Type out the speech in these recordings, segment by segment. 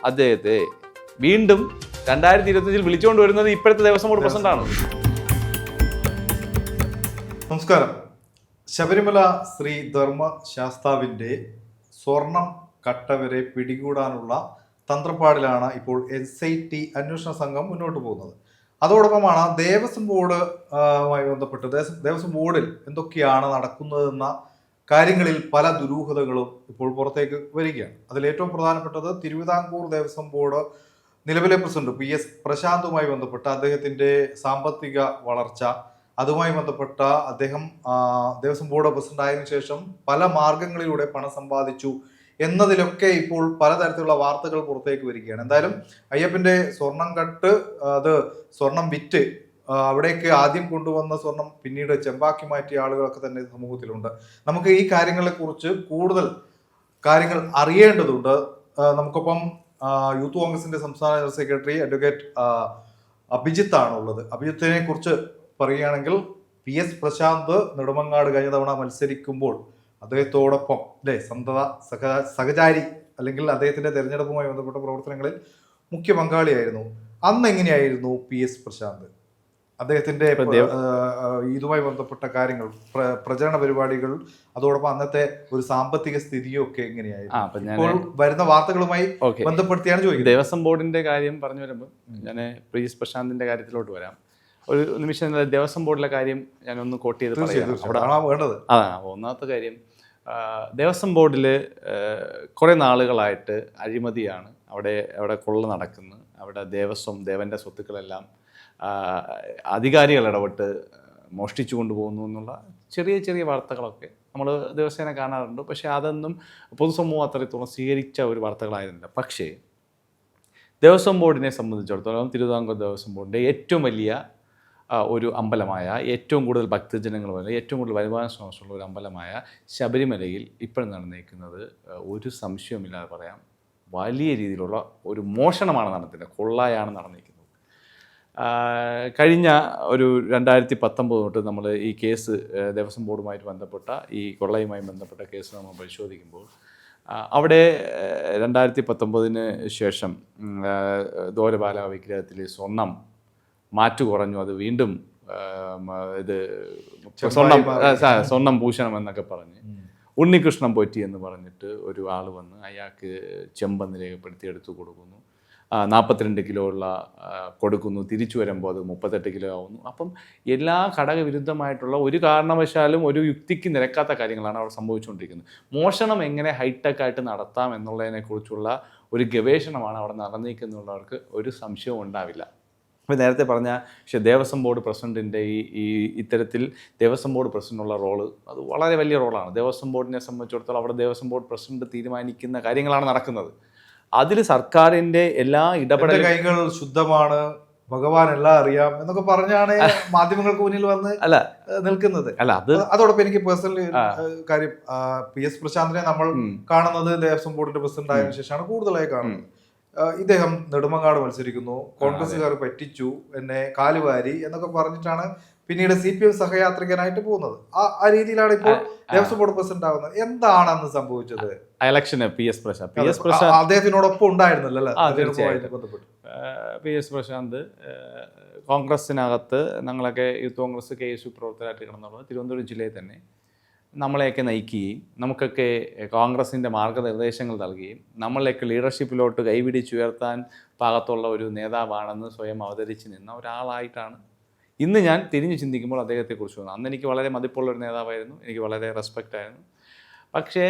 അദ്ദേഹത്തെ വീണ്ടും രണ്ടായിരത്തി ഇരുപത്തിയഞ്ചിൽ വിളിച്ചുകൊണ്ട് വരുന്നത് ഇപ്പോഴത്തെ ദേവസ്വം ബോർഡ് ആണ് നമസ്കാരം. ശബരിമല ശ്രീ ധർമ്മ ശാസ്താവിന്റെ സ്വർണം കട്ടവരെ പിടികൂടാനുള്ള തന്ത്രപ്പാടിലാണ് ഇപ്പോൾ എസ് ഐ ടി അന്വേഷണ സംഘം മുന്നോട്ട് പോകുന്നത്. അതോടൊപ്പമാണ് ദേവസ്വം ബോർഡ് ആ, മായി ബന്ധപ്പെട്ട് ദേവസ്വം ബോർഡിൽ എന്തൊക്കെയാണ് നടക്കുന്നതെന്ന കാര്യങ്ങളിൽ പല ദുരൂഹതകളും ഇപ്പോൾ പുറത്തേക്ക് വരികയാണ്. അതിൽ ഏറ്റവും പ്രധാനപ്പെട്ടത് തിരുവിതാംകൂർ ദേവസ്വം ബോർഡ് നിലവിലെ പ്രസിഡന്റ് പി എസ് പ്രശാന്തുമായി ബന്ധപ്പെട്ട അദ്ദേഹത്തിന്റെ സാമ്പത്തിക വളർച്ച അതുമായി ബന്ധപ്പെട്ട അദ്ദേഹം ദേവസ്വം ബോർഡ് പ്രസിഡന്റ് ആയതിനു ശേഷം പല മാർഗങ്ങളിലൂടെ പണം സമ്പാദിച്ചു എന്നതിലൊക്കെ ഇപ്പോൾ പലതരത്തിലുള്ള വാർത്തകൾ പുറത്തേക്ക് വരികയാണ്. എന്തായാലും അയ്യപ്പന്റെ സ്വർണം കട്ട് അത് സ്വർണം വിറ്റ് അവിടേക്ക് ആദ്യം കൊണ്ടുവന്ന സ്വർണം പിന്നീട് ചെമ്പാക്കി മാറ്റിയ ആളുകളൊക്കെ തന്നെ സമൂഹത്തിലുണ്ട്. നമുക്ക് ഈ കാര്യങ്ങളെ കുറിച്ച് കൂടുതൽ കാര്യങ്ങൾ അറിയേണ്ടതുണ്ട്. നമുക്കൊപ്പം യൂത്ത് കോൺഗ്രസിന്റെ സംസ്ഥാന ജനറൽ സെക്രട്ടറി അഡ്വക്കേറ്റ് അഭിജിത്ത് ആണുള്ളത്. അഭിജിത്തിനെ കുറിച്ച് പറയുകയാണെങ്കിൽ പി എസ് പ്രശാന്ത് നെടുമങ്ങാട് കഴിഞ്ഞ തവണ മത്സരിക്കുമ്പോൾ അദ്ദേഹത്തോടൊപ്പം അല്ലെ സന്തത സഹ സഹചാരി അല്ലെങ്കിൽ അദ്ദേഹത്തിന്റെ തെരഞ്ഞെടുപ്പുമായി ബന്ധപ്പെട്ട പ്രവർത്തനങ്ങളിൽ മുഖ്യ പങ്കാളിയായിരുന്നു. അന്ന് എങ്ങനെയായിരുന്നു പി എസ് പ്രശാന്ത്? അദ്ദേഹത്തിന്റെ ഇതുമായി ബന്ധപ്പെട്ട കാര്യങ്ങൾ പ്ര- പ്രചരണ പരിപാടികൾ അതോടൊപ്പം അന്നത്തെ ഒരു സാമ്പത്തിക സ്ഥിതിയും ഒക്കെ എങ്ങനെയായിരുന്നു? ഇപ്പോൾ വരുന്ന വാർത്തകളുമായി ബന്ധപ്പെടുത്തിയാണ് ചോദിക്കുന്നത്. ദേവസ്വം ബോർഡിന്റെ കാര്യം പറഞ്ഞു വരുമ്പോൾ ഞാൻ പ്രീസ് പ്രശാന്തിന്റെ കാര്യത്തിലോട്ട് വരാം. ഒരു നിമിഷം ദേവസ്വം ബോർഡിലെ കാര്യം ഞാൻ ഒന്ന് കോട്ട് ചെയ്ത് വേണ്ടത്. അതാണ് ഒന്നാമത്തെ കാര്യം ദേവസ്വം ബോർഡിൽ കുറേ നാളുകളായിട്ട് അഴിമതിയാണ് അവിടെ അവിടെ കൊള്ള നടക്കുന്നു അവിടെ ദേവസ്വം ദേവന്റെ സ്വത്തുക്കളെല്ലാം അധികാരികൾ ഇടപെട്ട് മോഷ്ടിച്ചു കൊണ്ടുപോകുന്നു എന്നുള്ള ചെറിയ ചെറിയ വാർത്തകളൊക്കെ നമ്മൾ ദിവസേന കാണാറുണ്ട്. പക്ഷേ അതൊന്നും പൊതുസമൂഹം അത്രത്തോളം സ്വീകരിച്ച ഒരു വാർത്തകളായിരുന്നില്ല. പക്ഷേ ദേവസ്വം ബോർഡിനെ സംബന്ധിച്ചിടത്തോളം തിരുവിതാംകൂർ ദേവസ്വം ബോർഡിന്റെ ഏറ്റവും വലിയ ഒരു അമ്പലമായ ഏറ്റവും കൂടുതൽ ഭക്തജനങ്ങൾ വരെ ഏറ്റവും കൂടുതൽ വരുമാന സ്രോതസ്സുള്ള ഒരു അമ്പലമായ ശബരിമലയിൽ ഇപ്പോൾ നടന്നേക്കുന്നത് ഒരു സംശയവുമില്ലാതെ പറയാം വലിയ രീതിയിലുള്ള ഒരു മോഷണമാണ് നടന്നിട്ടുള്ളത് കൊള്ളായാണ് നടന്നിരിക്കുന്നത്. കഴിഞ്ഞ ഒരു രണ്ടായിരത്തി പത്തൊമ്പത് തൊട്ട് നമ്മൾ ഈ കേസ് ദേവസ്വം ബോർഡുമായിട്ട് ബന്ധപ്പെട്ട ഈ കൊള്ളയുമായി ബന്ധപ്പെട്ട കേസ് നമ്മൾ പരിശോധിക്കുമ്പോൾ അവിടെ രണ്ടായിരത്തി പത്തൊമ്പതിന് ശേഷം ദോരബാല വിഗ്രഹത്തിൽ സ്വർണം മാറ്റു കുറഞ്ഞു. അത് വീണ്ടും ഇത് സ്വർണം സ്വർണം ഭൂഷണം എന്നൊക്കെ പറഞ്ഞ് ഉണ്ണികൃഷ്ണൻ പൊറ്റി എന്ന് പറഞ്ഞിട്ട് ഒരു ആൾ വന്ന് അയാൾക്ക് ചെമ്പെന്ന് രേഖപ്പെടുത്തി എടുത്തു കൊടുക്കുന്നു. നാൽപ്പത്തിരണ്ട് കിലോ ഉള്ള കൊടുക്കുന്നു. തിരിച്ചു വരുമ്പോൾ അത് മുപ്പത്തെട്ട് കിലോ ആവുന്നു. അപ്പം എല്ലാ ഘടകവിരുദ്ധമായിട്ടുള്ള ഒരു കാരണവശാലും ഒരു യുക്തിക്ക് നിരക്കാത്ത കാര്യങ്ങളാണ് അവിടെ സംഭവിച്ചുകൊണ്ടിരിക്കുന്നത്. മോഷണം എങ്ങനെ ഹൈടെക് ആയിട്ട് നടത്താം എന്നുള്ളതിനെക്കുറിച്ചുള്ള ഒരു ഗവേഷണമാണ് അവിടെ നടന്നിരിക്കുന്നുള്ളവർക്ക് ഒരു സംശയവും ഉണ്ടാവില്ല. അപ്പോൾ നേരത്തെ പറഞ്ഞ പക്ഷേ ദേവസ്വം ബോർഡ് പ്രസിഡന്റിന്റെ ഈ ഈ ഇത്തരത്തിൽ ദേവസ്വം ബോർഡ് പ്രസിഡന്റുള്ള റോൾ അത് വളരെ വലിയ റോളാണ്. ദേവസ്വം ബോർഡിനെ സംബന്ധിച്ചിടത്തോളം അവിടെ ദേവസ്വം ബോർഡ് പ്രസിഡന്റ് തീരുമാനിക്കുന്ന കാര്യങ്ങളാണ് നടക്കുന്നത്. അതിൽ സർക്കാരിന്റെ എല്ലാ ഇടപെടൽ കൈകൾ ശുദ്ധമാണ് ഭഗവാൻ എല്ലാം അറിയാം എന്നൊക്കെ പറഞ്ഞാണ് മാധ്യമങ്ങൾക്ക് മുന്നിൽ വന്ന് അല്ല. നിൽക്കുന്നത്. അല്ല അത് അതോടൊപ്പം എനിക്ക് പേഴ്സണലി കാര്യം പി എസ് പ്രശാന്തിനെ നമ്മൾ കാണുന്നത് ദേവസ്വം ബോർഡിന്റെ പ്രസിഡന്റ് ആയതിനു ശേഷമാണ് കൂടുതലായി കാണുന്നത്. ഇദ്ദേഹം നെടുമങ്ങാട് മത്സരിക്കുന്നു. കോൺഗ്രസ്സുകാർ പറ്റിച്ചു എന്നെ കാലുവാരി എന്നൊക്കെ പറഞ്ഞിട്ടാണ് പിന്നീട് സി പി എം സഹയാത്രികനായിട്ട് പോകുന്നത്. ആ ആ രീതിയിലാണ് ഇപ്പോൾ ദേവസ്വം ബോർഡ് പ്രസിഡന്റ് ആവുന്നത്. എന്താണ് അന്ന് സംഭവിച്ചത്? ഇലക്ഷന് P S Prashanth. P S Prashanth അദ്ദേഹത്തിനോടൊപ്പം ഉണ്ടായിരുന്നല്ലോ പി എസ് പ്രശാന്ത് കോൺഗ്രസിനകത്ത് ഞങ്ങളൊക്കെ youth congress K S U പ്രവർത്തകരായിട്ട് കിടന്നുള്ളത് തിരുവനന്തപുരം ജില്ലയിൽ തന്നെ. നമ്മളെയൊക്കെ നയിക്കുകയും നമുക്കൊക്കെ കോൺഗ്രസിന്റെ മാർഗനിർദ്ദേശങ്ങൾ നൽകുകയും നമ്മളെയൊക്കെ ലീഡർഷിപ്പിലോട്ട് കൈപിടിച്ചുയർത്താൻ പാകത്തുള്ള ഒരു നേതാവാണെന്ന് സ്വയം അവതരിച്ച് നിന്ന ഒരാളായിട്ടാണ് ഇന്ന് ഞാൻ തിരിഞ്ഞ് ചിന്തിക്കുമ്പോൾ അദ്ദേഹത്തെക്കുറിച്ച് തോന്നുന്നു. അന്ന് എനിക്ക് വളരെ മതിപ്പുള്ള ഒരു നേതാവായിരുന്നു. എനിക്ക് വളരെ റെസ്പെക്റ്റ് ആയിരുന്നു. പക്ഷേ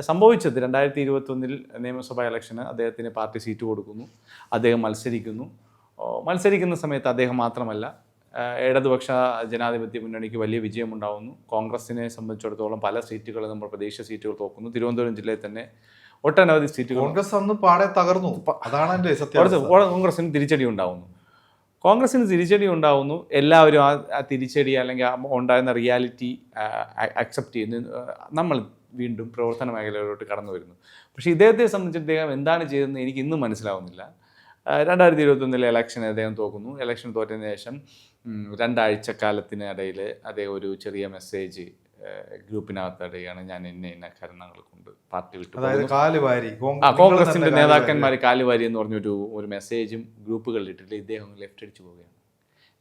സംഭവിച്ചത് രണ്ടായിരത്തി ഇരുപത്തൊന്നിൽ നിയമസഭാ ഇലക്ഷന് അദ്ദേഹത്തിന് പാർട്ടി സീറ്റ് കൊടുക്കുന്നു. അദ്ദേഹം മത്സരിക്കുന്നു. മത്സരിക്കുന്ന സമയത്ത് അദ്ദേഹം മാത്രമല്ല ഇടതുപക്ഷ ജനാധിപത്യ മുന്നണിക്ക് വലിയ വിജയമുണ്ടാവുന്നു. കോൺഗ്രസിനെ സംബന്ധിച്ചിടത്തോളം പല സീറ്റുകൾ നമ്മൾ പ്രതീക്ഷ സീറ്റുകൾ തോക്കുന്നു. തിരുവനന്തപുരം ജില്ലയിൽ തന്നെ ഒട്ടനവധി സീറ്റുകൾ കോൺഗ്രസ് അന്ന് പാടെ തകർന്നു. അതാണ് കോൺഗ്രസിന് തിരിച്ചടി ഉണ്ടാവുന്നു. കോൺഗ്രസിന് തിരിച്ചടി ഉണ്ടാവുന്നു. എല്ലാവരും ആ തിരിച്ചടി അല്ലെങ്കിൽ ഉണ്ടായിരുന്ന റിയാലിറ്റി അക്സെപ്റ്റ് ചെയ്യുന്നു. നമ്മൾ വീണ്ടും പ്രവർത്തന മേഖലയിലോട്ട് കടന്നു വരുന്നു. പക്ഷേ ഇദ്ദേഹത്തെ സംബന്ധിച്ച് അദ്ദേഹം എന്താണ് ചെയ്തതെന്ന് എനിക്ക് ഇന്നും മനസ്സിലാവുന്നില്ല. രണ്ടായിരത്തി ഇരുപത്തൊന്നിലെ ഇലക്ഷൻ അദ്ദേഹം തോക്കുന്നു. ഇലക്ഷൻ തോറ്റതിന് ശേഷം രണ്ടാഴ്ച കാലത്തിനിടയിൽ അദ്ദേഹം ഒരു ചെറിയ മെസ്സേജ് ഗ്രൂപ്പിനകത്തിടുകയാണ് ഞാൻ എന്നെ ഇന്ന കാരണങ്ങൾ കൊണ്ട് പാർട്ടി വിട്ടു. അതായത്. ആ കോൺഗ്രസിന്റെ നേതാക്കന്മാർ കാലുവാരി എന്ന് പറഞ്ഞൊരു ഒരു മെസ്സേജും ഗ്രൂപ്പുകളിൽ ഇട്ടിട്ട് ഇദ്ദേഹം ലെഫ്റ്റ് അടിച്ച് പോവുകയാണ്.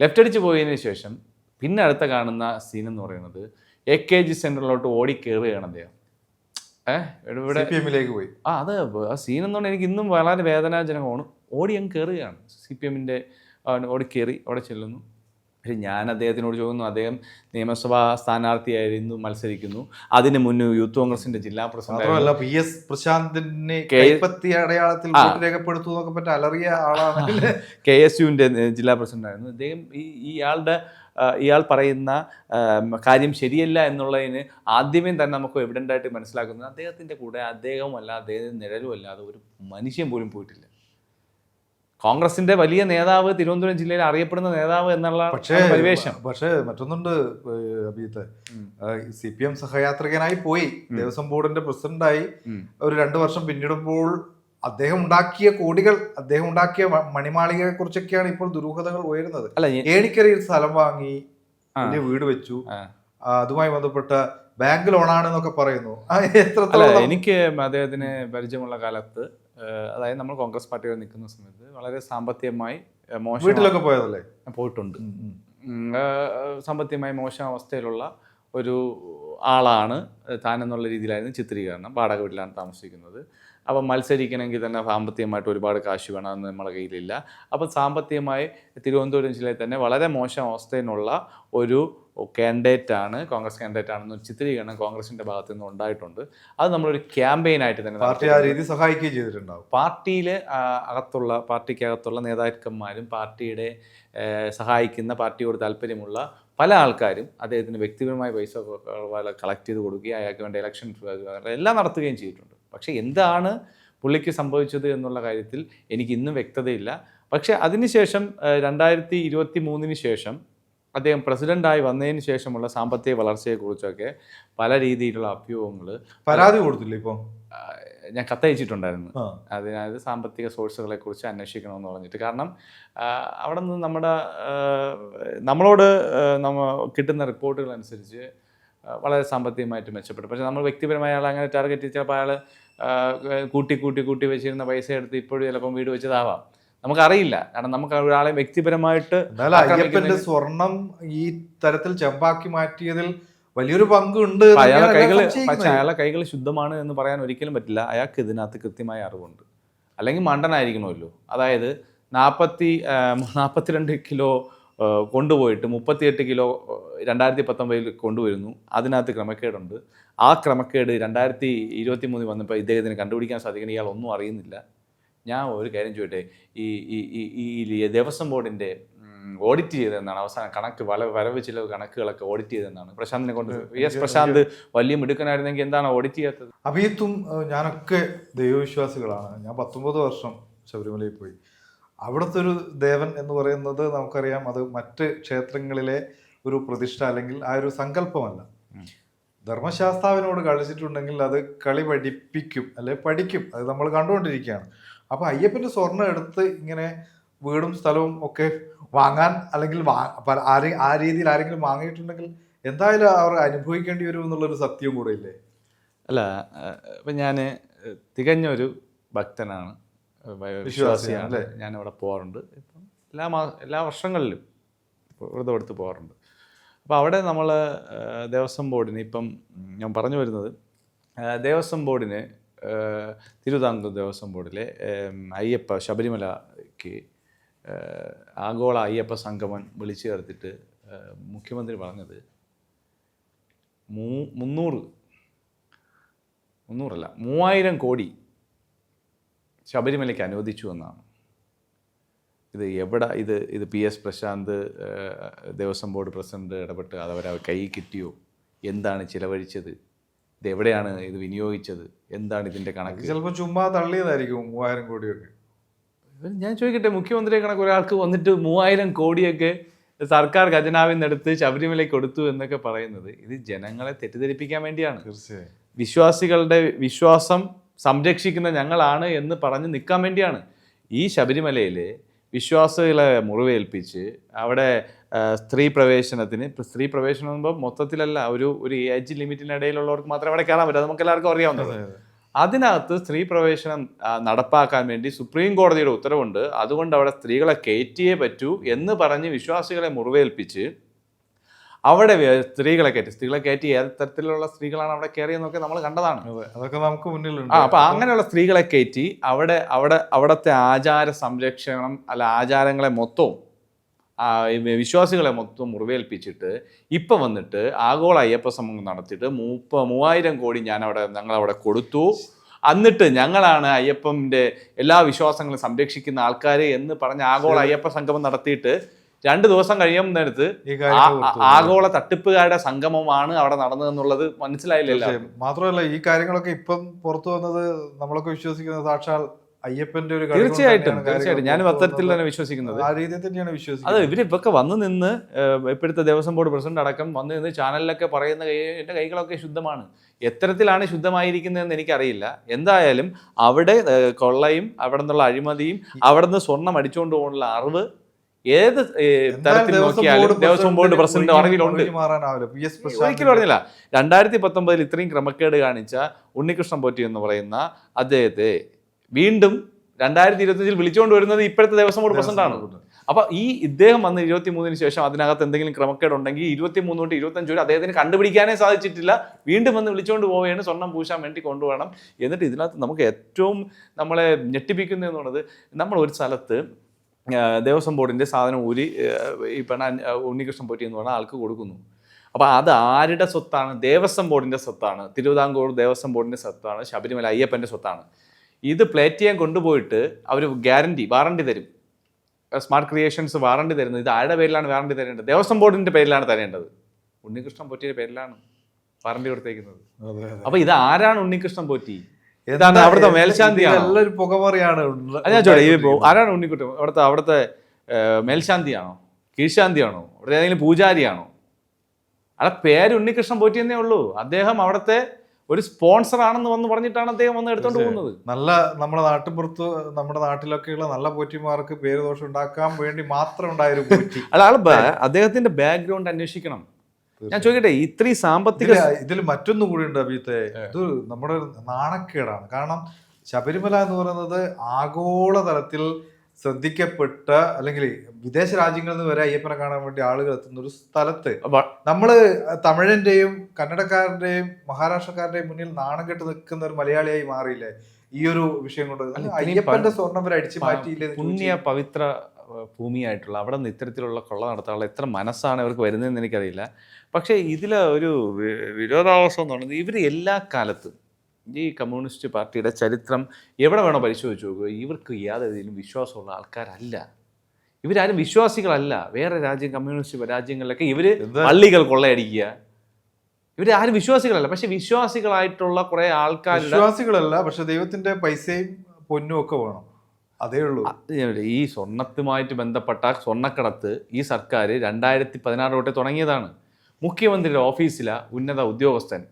ലെഫ്റ്റ് അടിച്ച് പോയതിനു ശേഷം പിന്നെ അടുത്ത കാണുന്ന സീൻ എന്ന് പറയുന്നത് എ കെ ജി സെന്ററിലോട്ട് ഓടി കയറുകയാണ് അദ്ദേഹം. ഏഹ് ഇവിടെ പോയി. ആ അത് ആ സീൻ എന്ന് പറഞ്ഞാൽ എനിക്ക് ഇന്നും വളരെ വേദനാജനകമാണ്. ഓടി അങ്ങ് കയറുകയാണ് സി പി എമ്മിന്റെ ഓടി കയറി അവിടെ ചെല്ലുന്നു. പക്ഷേ ഞാൻ അദ്ദേഹത്തിനോട് ചോദിക്കുന്നു അദ്ദേഹം നിയമസഭാ സ്ഥാനാർത്ഥിയായിരുന്നു മത്സരിക്കുന്നു. അതിന് മുന്നേ യൂത്ത് കോൺഗ്രസിന്റെ ജില്ലാ പ്രസിഡന്റ് പി എസ് പ്രശാന്തിനെ അടയാളത്തിൽ പറ്റി അലറിയ ആളാണ്. കെ എസ് യുവിന്റെ ജില്ലാ പ്രസിഡന്റ് ആയിരുന്നു അദ്ദേഹം ഈ ഇയാളുടെ ഇയാൾ പറയുന്ന കാര്യം ശരിയല്ല എന്നുള്ളതിന് ആദ്യമേ തന്നെ നമുക്ക് എവിഡന്റ് ആയിട്ട് മനസ്സിലാക്കുന്നത് അദ്ദേഹത്തിന്റെ കൂടെ അദ്ദേഹവുമല്ല അദ്ദേഹത്തിന്റെ നിഴലും അല്ലാതെ ഒരു മനുഷ്യൻ പോലും പോയിട്ടില്ല. കോൺഗ്രസിന്റെ വലിയ നേതാവ് തിരുവനന്തപുരം ജില്ലയിൽ അറിയപ്പെടുന്ന നേതാവ് എന്നുള്ള പക്ഷേ പരിവേഷം. പക്ഷേ മറ്റൊന്നുണ്ട് അഭിജിത്ത് സി പി എം സഹയാത്രികനായി പോയി. ദേവസ്വം ബോർഡിന്റെ പ്രസിഡന്റായി. ഒരു രണ്ടു വർഷം പിന്നിടുമ്പോൾ അദ്ദേഹം ഉണ്ടാക്കിയ കോടികൾ അദ്ദേഹം ഉണ്ടാക്കിയ മണിമാളികയെ കുറിച്ചൊക്കെയാണ് ഇപ്പോൾ ദുരൂഹതകൾ ഉയരുന്നത്. ഏണിക്കരയിൽ സ്ഥലം വാങ്ങി. വലിയ വീട് വെച്ചു. അതുമായി ബന്ധപ്പെട്ട ബാങ്ക് ലോണാണെന്നൊക്കെ പറയുന്നു. എനിക്ക് അദ്ദേഹത്തിന് പരിചയമുള്ള കാലത്ത് അതായത് നമ്മൾ കോൺഗ്രസ് പാർട്ടിയിൽ നിൽക്കുന്ന സമയത്ത് വളരെ സാമ്പത്തികമായി മോശം വീട്ടിലൊക്കെ പോയതല്ലേ? പോയിട്ടുണ്ട്. സാമ്പത്തികമായി മോശം അവസ്ഥയിലുള്ള ഒരു ആളാണ് താൻ എന്നുള്ള രീതിയിലായിരുന്നു ചിത്രീകരണം. വാടക വീട്ടിലാണ് താമസിക്കുന്നത്. അപ്പം മത്സരിക്കണമെങ്കിൽ തന്നെ സാമ്പത്തികമായിട്ട് ഒരുപാട് കാശ് വേണമെന്ന് നമ്മുടെ കയ്യിലില്ല. അപ്പം സാമ്പത്തികമായി തിരുവനന്തപുരം ജില്ലയിൽ തന്നെ വളരെ മോശം അവസ്ഥയിലുള്ള ഒരു കാൻഡിഡേറ്റ് ആണ് കോൺഗ്രസ് കാൻഡിഡേറ്റ് ആണെന്ന് ചിത്രീകരണം കോൺഗ്രസിന്റെ ഭാഗത്തു നിന്ന് ഉണ്ടായിട്ടുണ്ട്. അത് നമ്മളൊരു ക്യാമ്പയിനായിട്ട് തന്നെ പാർട്ടി ആ രീതി സഹായിക്കുകയും ചെയ്തിട്ടുണ്ടാവും. പാർട്ടിയിലെ അകത്തുള്ള പാർട്ടിക്കകത്തുള്ള നേതാക്കന്മാരും പാർട്ടിയുടെ സഹായിക്കുന്ന പാർട്ടിയോട് താല്പര്യമുള്ള പല ആൾക്കാരും അദ്ദേഹത്തിന് വ്യക്തിപരമായ പൈസ കളക്ട് ചെയ്ത് കൊടുക്കുകയും അയാൾക്ക് വേണ്ട ഇലക്ഷൻ എല്ലാം നടത്തുകയും ചെയ്തിട്ടുണ്ട്. പക്ഷേ എന്താണ് പുള്ളിക്ക് സംഭവിച്ചത് എന്നുള്ള കാര്യത്തിൽ എനിക്ക് ഇന്നും വ്യക്തതയില്ല. പക്ഷേ അതിനുശേഷം രണ്ടായിരത്തി ഇരുപത്തി മൂന്നിന് ശേഷം അദ്ദേഹം പ്രസിഡന്റായി വന്നതിന് ശേഷമുള്ള സാമ്പത്തിക വളർച്ചയെക്കുറിച്ചൊക്കെ പല രീതിയിലുള്ള അഭ്യൂഹങ്ങൾ പരാതി കൊടുത്തില്ല ഇപ്പോൾ ഞാൻ കത്തയച്ചിട്ടുണ്ടായിരുന്നു. അതായത് സാമ്പത്തിക സോഴ്സുകളെ കുറിച്ച് അന്വേഷിക്കണമെന്ന് പറഞ്ഞിട്ട്. കാരണം അവിടെ നിന്ന് നമ്മുടെ നമ്മളോട് നമ്മ കിട്ടുന്ന റിപ്പോർട്ടുകൾ അനുസരിച്ച് വളരെ സാമ്പത്തികമായിട്ട് മെച്ചപ്പെട്ടു. പക്ഷേ നമ്മൾ വ്യക്തിപരമായ ആൾ അങ്ങനെ ടാർഗറ്റ് ചിലപ്പോൾ അയാൾ കൂട്ടി കൂട്ടി കൂട്ടി വെച്ചിരുന്ന പൈസ എടുത്ത് ഇപ്പോഴും ചിലപ്പം വീട് വെച്ചതാവാം. നമുക്കറിയില്ല. കാരണം നമുക്ക് ഒരാളെ വ്യക്തിപരമായിട്ട് അയ്യപ്പന്റെ സ്വർണം ഈ തരത്തിൽ ചെമ്പാക്കി മാറ്റിയതിൽ വലിയൊരു പങ്കുണ്ട് അയാളെ കൈകൾ പക്ഷേ അയാളെ കൈകൾ ശുദ്ധമാണ് എന്ന് പറയാൻ ഒരിക്കലും പറ്റില്ല. അയാൾക്ക് ഇതിനകത്ത് കൃത്യമായ അറിവുണ്ട്. അല്ലെങ്കിൽ മണ്ടനായിരിക്കണമല്ലോ. അതായത് നാൽപ്പത്തി നാൽപ്പത്തിരണ്ട് കിലോ കൊണ്ടുപോയിട്ട് മുപ്പത്തിയെട്ട് കിലോ രണ്ടായിരത്തി പത്തൊമ്പതിൽ കൊണ്ടുവരുന്നു. അതിനകത്ത് ക്രമക്കേടുണ്ട്. ആ ക്രമക്കേട് രണ്ടായിരത്തി ഇരുപത്തി മൂന്നിൽ വന്നപ്പോൾ ഇദ്ദേഹത്തിന് കണ്ടുപിടിക്കാൻ സാധിക്കുന്ന ഇയാൾ ഒന്നും അറിയുന്നില്ല. ഞാൻ ഒരു കാര്യം ചോദിട്ടെ ഈ ഈ ഈ- ഈ ഈ ദേവസ്വം ബോർഡിന്റെ ഓഡിറ്റ് ചെയ്തതെന്നാണ് അവസാനം കണക്ക് വല വരവ് ചിലവ് കണക്കുകളൊക്കെ ഓഡിറ്റ് ചെയ്തതെന്നാണ്. പ്രശാന്തിനെ കൊണ്ട് എസ് പ്രശാന്ത് വലിയ മിടുക്കനായിരുന്നെങ്കിൽ എന്താണ് ഓഡിറ്റ് ചെയ്യാത്തത്? അഭിയത്തും ഞാനൊക്കെ ദൈവവിശ്വാസികളാണ്. ഞാൻ പത്തൊമ്പത് വർഷം ശബരിമലയിൽ പോയി. അവിടുത്തെ ഒരു ദേവൻ എന്ന് പറയുന്നത് നമുക്കറിയാം. അത് മറ്റ് ക്ഷേത്രങ്ങളിലെ ഒരു പ്രതിഷ്ഠ അല്ലെങ്കിൽ ആ ഒരു സങ്കല്പമല്ല. ധർമ്മശാസ്താവിനോട് കളിച്ചിട്ടുണ്ടെങ്കിൽ അത് കളി പഠിപ്പിക്കും അല്ലെ പഠിക്കും. അത് നമ്മൾ കണ്ടുകൊണ്ടിരിക്കുകയാണ്. അപ്പൊ അയ്യപ്പന്റെ സ്വർണം എടുത്ത് ഇങ്ങനെ വീടും സ്ഥലവും ഒക്കെ വാങ്ങാൻ അല്ലെങ്കിൽ ആ രീതിയിൽ ആരെങ്കിലും വാങ്ങിയിട്ടുണ്ടെങ്കിൽ എന്തായാലും അവർ അനുഭവിക്കേണ്ടി വരും എന്നുള്ളൊരു സത്യവും കൂടെ ഇല്ലേ? അല്ല ഇപ്പം ഞാൻ തികഞ്ഞൊരു ഭക്തനാണ്. വിശ്വാസിയാണ് അല്ലേ? ഞാൻ അവിടെ പോകാറുണ്ട് ഇപ്പം എല്ലാ മാ എല്ലാ വർഷങ്ങളിലും വ്രതം എടുത്ത് പോകാറുണ്ട് അപ്പോൾ അവിടെ നമ്മൾ ദേവസ്വം ബോർഡിന് ഇപ്പം ഞാൻ പറഞ്ഞു വരുന്നത് ദേവസ്വം ബോർഡിന് തിരുവിതാംകൂർ ദേവസ്വം ബോർഡിലെ അയ്യപ്പ ശബരിമലയ്ക്ക് ആഗോള അയ്യപ്പ സംഗമം വിളിച്ചു ചേർത്തിട്ട് മുഖ്യമന്ത്രി പറഞ്ഞത് മൂ മുന്നൂറ് മുന്നൂറല്ല മൂവായിരം കോടി ശബരിമലയ്ക്ക് അനുവദിച്ചു എന്നാണ്. ഇത് എവിടെ ഇത് ഇത് P S Prashanth Devaswom board president ഇടപെട്ട് അതവരെ കൈ കിട്ടിയോ? എന്താണ് ചിലവഴിച്ചത്? ഇത് എവിടെയാണ് ഇത് വിനിയോഗിച്ചത്? എന്താണ് ഇതിന്റെ കണക്ക്? ചിലപ്പോൾ ചുമ്മാ തള്ളിയതായിരിക്കും മൂവായിരം കോടിയൊക്കെ. ഞാൻ ചോദിക്കട്ടെ മുഖ്യമന്ത്രിയെ കണക്ക് ഒരാൾക്ക് വന്നിട്ട് മൂവായിരം കോടിയൊക്കെ സർക്കാർ ഖജനാവിൽ നിന്നെടുത്ത് ശബരിമലയ്ക്ക് കൊടുത്തു എന്നൊക്കെ പറയുന്നത് ഇത് ജനങ്ങളെ തെറ്റിദ്ധരിപ്പിക്കാൻ വേണ്ടിയാണ്. തീർച്ചയായും. വിശ്വാസികളുടെ വിശ്വാസം സംരക്ഷിക്കുന്ന ഞങ്ങളാണ് എന്ന് പറഞ്ഞ് നിൽക്കാൻ വേണ്ടിയാണ്. ഈ ശബരിമലയിൽ വിശ്വാസികളെ മുറിവേൽപ്പിച്ച് അവിടെ സ്ത്രീ പ്രവേശനത്തിന് സ്ത്രീ പ്രവേശനം പറയുമ്പോൾ മൊത്തത്തിലല്ല ഒരു ഒരു ഏജ് ലിമിറ്റിനിടയിലുള്ളവർക്ക് മാത്രമേ അവിടെ കയറാൻ പറ്റൂ. നമുക്ക് എല്ലാവർക്കും അറിയാവുന്നത്. അതിനകത്ത് സ്ത്രീ പ്രവേശനം നടപ്പാക്കാൻ വേണ്ടി സുപ്രീം കോടതിയുടെ ഉത്തരവുണ്ട്. അതുകൊണ്ട് അവിടെ സ്ത്രീകളെ കയറ്റിയേ പറ്റൂ എന്ന് പറഞ്ഞ് വിശ്വാസികളെ മുറിവേൽപ്പിച്ച് അവിടെ സ്ത്രീകളെ കയറ്റി. സ്ത്രീകളെ കയറ്റി ഏത് തരത്തിലുള്ള സ്ത്രീകളാണ് അവിടെ കയറിയെന്നൊക്കെ നമ്മൾ കണ്ടതാണ്. അതൊക്കെ നമുക്ക് മുന്നിലുണ്ട്. ആ അപ്പൊ അങ്ങനെയുള്ള സ്ത്രീകളെ കയറ്റി അവിടെ അവിടെ അവിടുത്തെ ആചാര സംരക്ഷണം അല്ല ആചാരങ്ങളെ മൊത്തവും വിശ്വാസികളെ മൊത്തം മുറിവേൽപ്പിച്ചിട്ട് ഇപ്പം വന്നിട്ട് ആഗോള അയ്യപ്പ സമൂഹം നടത്തിയിട്ട് മൂപ്പ മൂവായിരം കോടി ഞാൻ അവിടെ ഞങ്ങൾ അവിടെ കൊടുത്തു. എന്നിട്ട് ഞങ്ങളാണ് അയ്യപ്പന്റെ എല്ലാ വിശ്വാസങ്ങളും സംരക്ഷിക്കുന്ന ആൾക്കാർ എന്ന് പറഞ്ഞ് ആഗോള അയ്യപ്പ സംഗമം നടത്തിയിട്ട് രണ്ട് ദിവസം കഴിയുന്നിടത്ത് ആഗോള തട്ടിപ്പുകാരുടെ സംഗമമാണ് അവിടെ നടന്നതെന്നുള്ളത് മനസ്സിലായില്ലല്ലോ. മനസ്സിലായില്ല മാത്രമല്ല ഈ കാര്യങ്ങളൊക്കെ ഇപ്പം പുറത്തു വന്നത് നമ്മളൊക്കെ വിശ്വസിക്കുന്നത് സാക്ഷാൽ അയ്യപ്പന്റെ ഒരു തീർച്ചയായിട്ടും തീർച്ചയായിട്ടും. ഞാനും അത്തരത്തിൽ തന്നെ വിശ്വസിക്കുന്നത്. ആ രീതിയിൽ തന്നെയാണ് അത് വിശ്വസിക്കുന്നത് ഇവർ ഇപ്പൊക്കെ വന്ന് നിന്ന് ഇപ്പോഴത്തെ ദേവസ്വം ബോർഡ് പ്രസിഡന്റ് അടക്കം വന്ന് നിന്ന് ചാനലിലൊക്കെ പറയുന്ന കൈ എന്റെ കൈകളൊക്കെ ശുദ്ധമാണ്. എത്തരത്തിലാണ് ശുദ്ധമായിരിക്കുന്നതെന്ന് എനിക്കറിയില്ല. എന്തായാലും അവിടെ കൊള്ളയും അവിടെ നിന്നുള്ള അഴിമതിയും അവിടെ നിന്ന് സ്വർണം അടിച്ചുകൊണ്ട് പോകാനുള്ള അറിവ് ഏത് തരത്തിൽ നോക്കിയാലും ദേവസ്വം ബോർഡ് പ്രസിഡന്റ് ഉണ്ട് അറിവിലുണ്ട് ഒരിക്കലും പറഞ്ഞില്ല രണ്ടായിരത്തി പത്തൊമ്പതിൽ ഇത്രയും ക്രമക്കേട് കാണിച്ച ഉണ്ണികൃഷ്ണൻ പോറ്റി എന്ന് പറയുന്ന അദ്ദേഹത്തെ വീണ്ടും രണ്ടായിരത്തി ഇരുപത്തിയഞ്ചിൽ വിളിച്ചുകൊണ്ട് വരുന്നത് ഇപ്പോഴത്തെ ദേവസ്വം ബോർഡ് പ്രസിഡന്റ് ആണ് അപ്പൊ ഈ ഇദ്ദേഹം വന്ന് ഇരുപത്തി മൂന്നിന് ശേഷം അതിനകത്ത് എന്തെങ്കിലും ക്രമക്കേട് ഉണ്ടെങ്കിൽ ഇരുപത്തി മൂന്ന് തൊട്ട് ഇരുപത്തഞ്ച് വരെ അദ്ദേഹത്തിന് കണ്ടുപിടിക്കാനേ സാധിച്ചിട്ടില്ല. വീണ്ടും വന്ന് വിളിച്ചുകൊണ്ട് പോവുകയാണ്. സ്വർണം പൂശാൻ വേണ്ടി കൊണ്ടുപോകണം. എന്നിട്ട് ഇതിനകത്ത് നമുക്ക് ഏറ്റവും നമ്മളെ ഞെട്ടിപ്പിക്കുന്നതെന്നുള്ളത് നമ്മൾ ഒരു സ്ഥലത്ത് ദേവസ്വം ബോർഡിന്റെ സാധനം ഊരി ഈ പെണ്ണ ഉണ്ണികൃഷ്ണൻ പോറ്റി എന്ന് പറഞ്ഞ ആൾക്ക് കൊടുക്കുന്നു. അപ്പോൾ അത് ആരുടെ സ്വത്താണ്? ദേവസ്വം ബോർഡിന്റെ സ്വത്താണ്. തിരുവിതാംകൂർ ദേവസ്വം ബോർഡിന്റെ സ്വത്താണ്. ശബരിമല അയ്യപ്പന്റെ സ്വത്താണ്. ഇത് പ്ലേറ്റ് ചെയ്യാൻ കൊണ്ടുപോയിട്ട് അവർ ഗ്യാരണ്ടി വാറണ്ടി തരും. സ്മാർട്ട് ക്രിയേഷൻസ് വാറണ്ടി തരുന്നത്. ഇത് ആരുടെ പേരിലാണ് വാറണ്ടി തരേണ്ടത്? ദേവസ്വം ബോർഡിന്റെ പേരിലാണ് തരേണ്ടത്. ഉണ്ണികൃഷ്ണൻ പൊറ്റിയുടെ പേരിലാണ് വാറണ്ടി കൊടുത്തേക്കുന്നത്. അപ്പോൾ. ഇത് ആരാണ് ഉണ്ണികൃഷ്ണൻ പോറ്റി? എന്താ- ഇതാണ് അവിടുത്തെ മേൽശാന്തി നല്ലൊരു പുകമറിയാണ് ഞാൻ ഇപ്പോ ആരാണ് ഉണ്ണിക്കുട്ടൻ? അവിടുത്തെ അവിടുത്തെ മേൽശാന്തിയാണോ? കീഴ്ശാന്തിയാണോ? അവിടെ ഏതെങ്കിലും പൂജാരിയാണോ? അവിടെ പേര് ഉണ്ണികൃഷ്ണൻ പോറ്റി എന്നേ ഉള്ളൂ. അദ്ദേഹം അവിടുത്തെ ഒരു സ്പോൺസർ ആണെന്ന് വന്ന് പറഞ്ഞിട്ടാണ് അദ്ദേഹം വന്ന് എടുത്തോണ്ട് പോകുന്നത്. നല്ല നമ്മുടെ നാട്ടിൻപുറത്ത് നമ്മുടെ നാട്ടിലൊക്കെയുള്ള നല്ല പോറ്റിമാർക്ക് പേര് ദോഷം ഉണ്ടാക്കാൻ വേണ്ടി മാത്രം ഉണ്ടായൊരു പോറ്റി. അല്ല ആൾ അദ്ദേഹത്തിന്റെ ബാക്ക്ഗ്രൗണ്ട് അന്വേഷിക്കണം. ഞാൻ ചോദിക്കട്ടെ ഇത്രയും സാമ്പത്തിക ഇതിൽ ഇതിൽ മറ്റൊന്നും കൂടി ഉണ്ട് അഭിത്തെ ഇത് നമ്മുടെ നാണക്കേടാണ്. കാരണം ശബരിമല എന്ന് പറയുന്നത് ആഗോള തലത്തിൽ ശ്രദ്ധിക്കപ്പെട്ട അല്ലെങ്കിൽ വിദേശ രാജ്യങ്ങളിൽ നിന്ന് വരെ അയ്യപ്പനെ കാണാൻ വേണ്ടി ആളുകൾ എത്തുന്ന ഒരു സ്ഥലത്ത് നമ്മൾ തമിഴന്റെയും കന്നഡക്കാരന്റെയും മഹാരാഷ്ട്രക്കാരുടെയും മുന്നിൽ നാണം കെട്ട് നിൽക്കുന്ന ഒരു മലയാളിയായി മാറിയില്ലേ? ഈ ഒരു വിഷയം കൊണ്ട് അയ്യപ്പന്റെ സ്വർണം വരെ അടിച്ചു മാറ്റിയില്ലേ പുണ്യ പവിത്ര ഭൂമിയായിട്ടുള്ള അവിടെ നിന്ന് ഇത്തരത്തിലുള്ള കൊള്ള നടത്താനുള്ള എത്ര മനസ്സാണ് ഇവർക്ക് വരുന്നതെന്ന് എനിക്കറിയില്ല. പക്ഷേ ഇതിൽ ഒരു വിരോധാവസ്ഥ വിരോധാഭാസം എന്ന് പറയുന്നത് ഇവർ എല്ലാ കാലത്തും ഈ കമ്മ്യൂണിസ്റ്റ് പാർട്ടിയുടെ ചരിത്രം എവിടെ വേണോ പരിശോധിച്ച് നോക്കുക ഇവർക്ക് യാതൊരു വിശ്വാസമുള്ള ആൾക്കാരല്ല. ഇവരാരും വിശ്വാസികളല്ല. വേറെ രാജ്യം കമ്മ്യൂണിസ്റ്റ് രാജ്യങ്ങളിലൊക്കെ ഇവർ പള്ളികൾ കൊള്ളയടിക്കുക. ഇവരാരും വിശ്വാസികളല്ല. പക്ഷെ വിശ്വാസികളായിട്ടുള്ള കുറെ ആൾക്കാർ വിശ്വാസികളല്ല പക്ഷെ ദൈവത്തിന്റെ പൈസയും പൊന്നും ഒക്കെ വേണം. അതേ ഉള്ളൂ. ഈ സ്വർണത്തുമായിട്ട് ബന്ധപ്പെട്ട സ്വർണക്കടത്ത് ഈ സർക്കാർ രണ്ടായിരത്തി പതിനാറ് തൊട്ടേ തുടങ്ങിയതാണ്. മുഖ്യമന്ത്രിയുടെ ഓഫീസിലെ ഉന്നത ഉദ്യോഗസ്ഥൻ.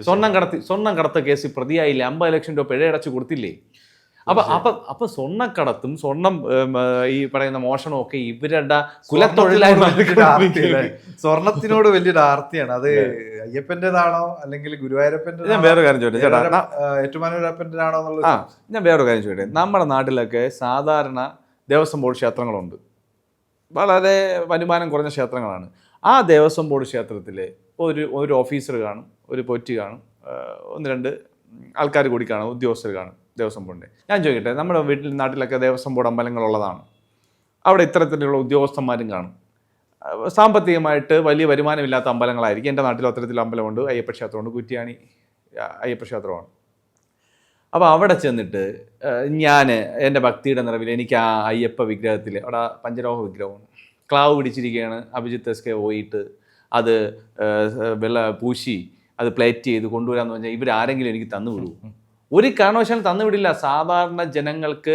സ്വർണം കടത്തി സ്വർണം കടത്ത കേസിൽ പ്രതിയായില്ലേ? അമ്പത് ലക്ഷം രൂപ പിഴയടച്ച് കൊടുത്തില്ലേ? അപ്പൊ അപ്പൊ അപ്പൊ സ്വർണക്കടത്തും സ്വർണം ഈ പറയുന്ന മോഷണവും ഒക്കെ ഇവരുടെ കുലത്തൊഴിലായി? സ്വർണത്തിനോട് വലിയൊരു ആർത്തിയാണ്. അത് അയ്യപ്പന്റേതാണോ അല്ലെങ്കിൽ ഗുരുവായൂരപ്പന്റെ ഞാൻ വേറെ കാര്യം ചോദിച്ചു ചേട്ടാ ന- ഏറ്റുമാനൂരപ്പന്റേതാണോ എന്നുള്ളത്? ഞാൻ വേറൊരു കാര്യം ചോദിക്കട്ടെ. നമ്മുടെ നാട്ടിലൊക്കെ സാധാരണ ദേവസ്വം ബോർഡ് ക്ഷേത്രങ്ങളുണ്ട്. വളരെ വരുമാനം കുറഞ്ഞ ക്ഷേത്രങ്ങളാണ്. ആ ദേവസ്വം ബോർഡ് ക്ഷേത്രത്തിൽ ഒരു ഒരു ഓഫീസർ കാണും ഒരു പൊറ്റി കാണും ഒന്ന് രണ്ട് ആൾക്കാർ കൂടി കാണും ഉദ്യോഗസ്ഥർ കാണും ദേവസ്വം ബോർഡിന്റെ ഞാൻ ചോദിക്കട്ടെ നമ്മുടെ വീട്ടിൽ നാട്ടിലൊക്കെ ദേവസ്വം ബോർഡ് അമ്പലങ്ങളുള്ളതാണ്. അവിടെ ഇത്തരത്തിലുള്ള ഉദ്യോഗസ്ഥന്മാരും കാണും. സാമ്പത്തികമായിട്ട് വലിയ വരുമാനമില്ലാത്ത അമ്പലങ്ങളായിരിക്കും. എന്റെ നാട്ടിൽ അത്തരത്തിൽ അമ്പലമുണ്ട്. അയ്യപ്പ ക്ഷേത്രമുണ്ട് കുറ്റിയാണി അയ്യപ്പ ക്ഷേത്രമാണ്. അപ്പോൾ അവിടെ ചെന്നിട്ട് ഞാൻ എന്റെ ഭക്തിയുടെ നിറവിൽ എനിക്ക് ആ അയ്യപ്പ വിഗ്രഹത്തിൽ അവിടെ പഞ്ചലോഹ വിഗ്രഹമാണ് ക്ലാവ് പിടിച്ചിരിക്കുകയാണ് അഭിജിത്ത് എസ് കെ പോയിട്ട്. അത് വെള്ള പൂശി അത് പ്ലേറ്റ് ചെയ്ത് കൊണ്ടുവരാന്ന് പറഞ്ഞാൽ ഇവരാരെങ്കിലും എനിക്ക് തന്നു വിടുമോ ഒരു കാരണവശാലും തന്നുവിടില്ല സാധാരണ ജനങ്ങൾക്ക്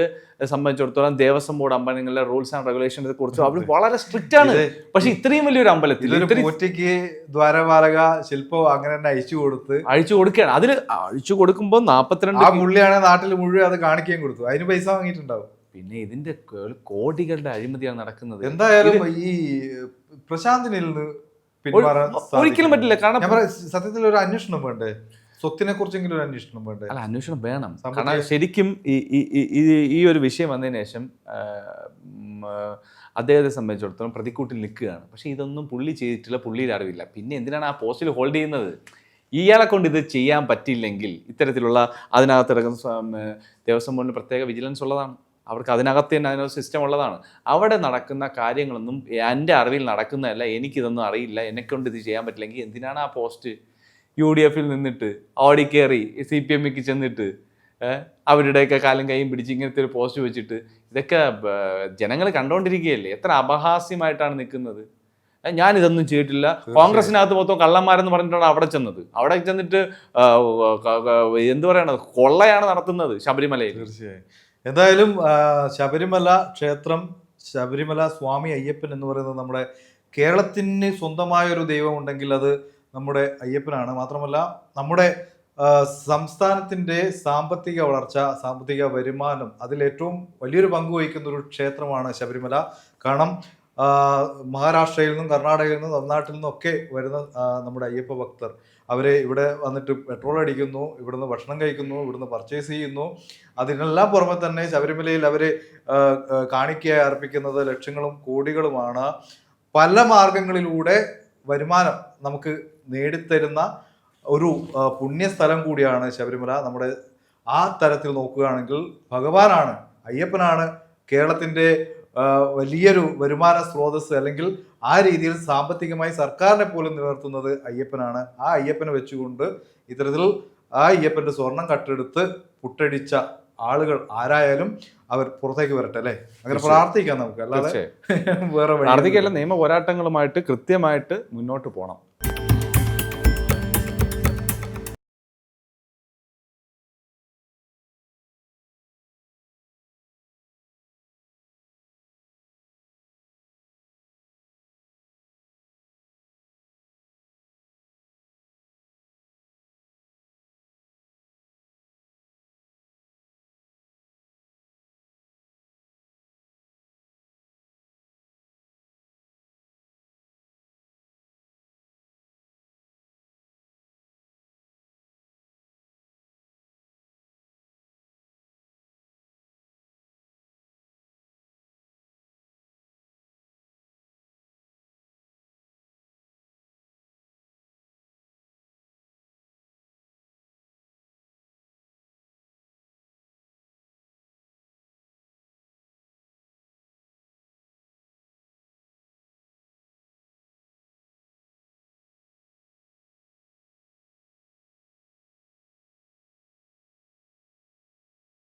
സംബന്ധിച്ചിടത്തോളം ദേവസ്വം ബോർഡ് അമ്പലങ്ങളിലെ റൂൾസ് ആൻഡ് റെഗുലേഷനെ കുറിച്ച് അവർ വളരെ സ്ട്രിക്റ്റ് ആണ്. പക്ഷെ ഇത്രയും വലിയൊരു അമ്പലത്തിൽ ഒറ്റയ്ക്ക് ദ്വാരമാലക ദ്വാരപാലക ശില്പം അങ്ങനെ തന്നെ അഴിച്ചു കൊടുത്ത് അഴിച്ചു കൊടുക്കുകയാണ്. അതിൽ അഴിച്ചു കൊടുക്കുമ്പോൾ നാൽപ്പത്തിരണ്ട് ആ പുള്ളിയാണെങ്കിൽ നാട്ടിൽ മുഴുവൻ അത് കാണിക്കുകയും കൊടുത്തു. അതിന് പൈസ വാങ്ങിയിട്ടുണ്ടാവും. പിന്നെ ഇതിന്റെ കോടികളുടെ അഴിമതിയാണ് നടക്കുന്നത്. എന്തായാലും ഈ പ്രശാന്തിനിൽ നിന്ന് ഒരിക്കലും പറ്റില്ല. കാരണം സത്യത്തിൽ ഒരു അന്വേഷണം വേണ്ടേ? സ്വത്തിനെ കുറിച്ചെങ്കിലും ഒരു അന്വേഷണം വേണ്ടേ? അല്ല അന്വേഷണം വേണം. കാരണം ശരിക്കും ഈ ഒരു വിഷയം വന്നതിന് ശേഷം അദ്ദേഹത്തെ സംബന്ധിച്ചിടത്തോളം പ്രതിക്കൂട്ടിൽ നിൽക്കുകയാണ്. പക്ഷേ ഇതൊന്നും പുള്ളി ചെയ്തിട്ടില്ല പുള്ളിയിൽ അറിവില്ല. പിന്നെ എന്തിനാണ് ആ പോസ്റ്റിൽ ഹോൾഡ് ചെയ്യുന്നത്? ഇയാളെ കൊണ്ട് ഇത് ചെയ്യാൻ പറ്റില്ലെങ്കിൽ ഇത്തരത്തിലുള്ള അതിനകത്ത് ഇറങ്ങുന്ന സ്വ- ഉം, ദേവസ്വം ബോർഡിന് പ്രത്യേക വിജിലൻസ് ഉള്ളതാണ്. അവർക്ക് അതിനകത്ത് തന്നെ അതിനൊരു സിസ്റ്റം ഉള്ളതാണ്. അവിടെ നടക്കുന്ന കാര്യങ്ങളൊന്നും എന്റെ അറിവിൽ നടക്കുന്നതല്ല എനിക്കിതൊന്നും അറിയില്ല എന്നെക്കൊണ്ട് ഇത് ചെയ്യാൻ പറ്റില്ലെങ്കിൽ എന്തിനാണ് ആ പോസ്റ്റ് യു ഡി എഫിൽ നിന്നിട്ട് ഓടി കയറി സി പി എമ്മിക്ക് ചെന്നിട്ട് അവരുടെയൊക്കെ കാലും കൈയും പിടിച്ച് ഇങ്ങനത്തെ ഒരു പോസ്റ്റ് വെച്ചിട്ട് ഇതൊക്കെ ജനങ്ങൾ കണ്ടുകൊണ്ടിരിക്കുകയല്ലേ എത്ര അപഹാസ്യമായിട്ടാണ് നിൽക്കുന്നത്. ഞാൻ ഞാനിതൊന്നും ചെയ്തിട്ടില്ല. കോൺഗ്രസിനകത്ത് മൊത്തം കള്ളന്മാരെന്ന് പറഞ്ഞിട്ടാണ് അവിടെ ചെന്നത്. അവിടെ ചെന്നിട്ട് എന്ത് പറയണത്? കൊള്ളയാണ് നടത്തുന്നത് ശബരിമലയിൽ. തീർച്ചയായും. എന്തായാലും ശബരിമല ക്ഷേത്രം ശബരിമല സ്വാമി അയ്യപ്പൻ എന്ന് പറയുന്നത് നമ്മുടെ കേരളത്തിന് സ്വന്തമായ ഒരു ദൈവമുണ്ടെങ്കിൽ അത് നമ്മുടെ അയ്യപ്പനാണ്. മാത്രമല്ല നമ്മുടെ സംസ്ഥാനത്തിന്റെ സാമ്പത്തിക വളർച്ച സാമ്പത്തിക വരുമാനം അതിലേറ്റവും വലിയൊരു പങ്ക് വഹിക്കുന്ന ഒരു ക്ഷേത്രമാണ് ശബരിമല. കാരണം മഹാരാഷ്ട്രയിൽ നിന്നും കർണാടകയിൽ നിന്നും തമിഴ്നാട്ടിൽ നിന്നും ഒക്കെ വരുന്ന നമ്മുടെ അയ്യപ്പ ഭക്തർ. അവരെ ഇവിടെ വന്നിട്ട് പെട്രോൾ അടിക്കുന്നു ഇവിടുന്ന് ഭക്ഷണം കഴിക്കുന്നു ഇവിടുന്ന് പർച്ചേസ് ചെയ്യുന്നു. അതിനെല്ലാം പുറമെ തന്നെ ശബരിമലയിൽ അവർ കാണിക്കയായി അർപ്പിക്കുന്നത് ലക്ഷങ്ങളും കോടികളുമാണ്. പല മാർഗങ്ങളിലൂടെ വരുമാനം നമുക്ക് നേടിത്തരുന്ന ഒരു പുണ്യസ്ഥലം കൂടിയാണ് ശബരിമല. നമ്മുടെ ആ തരത്തിൽ നോക്കുകയാണെങ്കിൽ ഭഗവാനാണ് അയ്യപ്പനാണ് കേരളത്തിന്റെ വലിയൊരു വരുമാന സ്രോതസ് അല്ലെങ്കിൽ ആ രീതിയിൽ സാമ്പത്തികമായി സർക്കാരിനെ പോലും നിലനിർത്തുന്നത് അയ്യപ്പനാണ്. ആ അയ്യപ്പനെ വെച്ചുകൊണ്ട് ഇത്തരത്തിൽ ആ അയ്യപ്പന്റെ സ്വർണം കട്ടെടുത്ത് പുട്ടടിച്ച ആളുകൾ ആരായാലും അവർ പുറത്തേക്ക് വരട്ടെ അല്ലേ? അങ്ങനെ. പ്രാർത്ഥിക്കാം നമുക്ക് അല്ലാതെ വേറെ പ്രാർത്ഥിക്കല്ല നിയമ പോരാട്ടങ്ങളുമായിട്ട് കൃത്യമായിട്ട് മുന്നോട്ട് പോകണം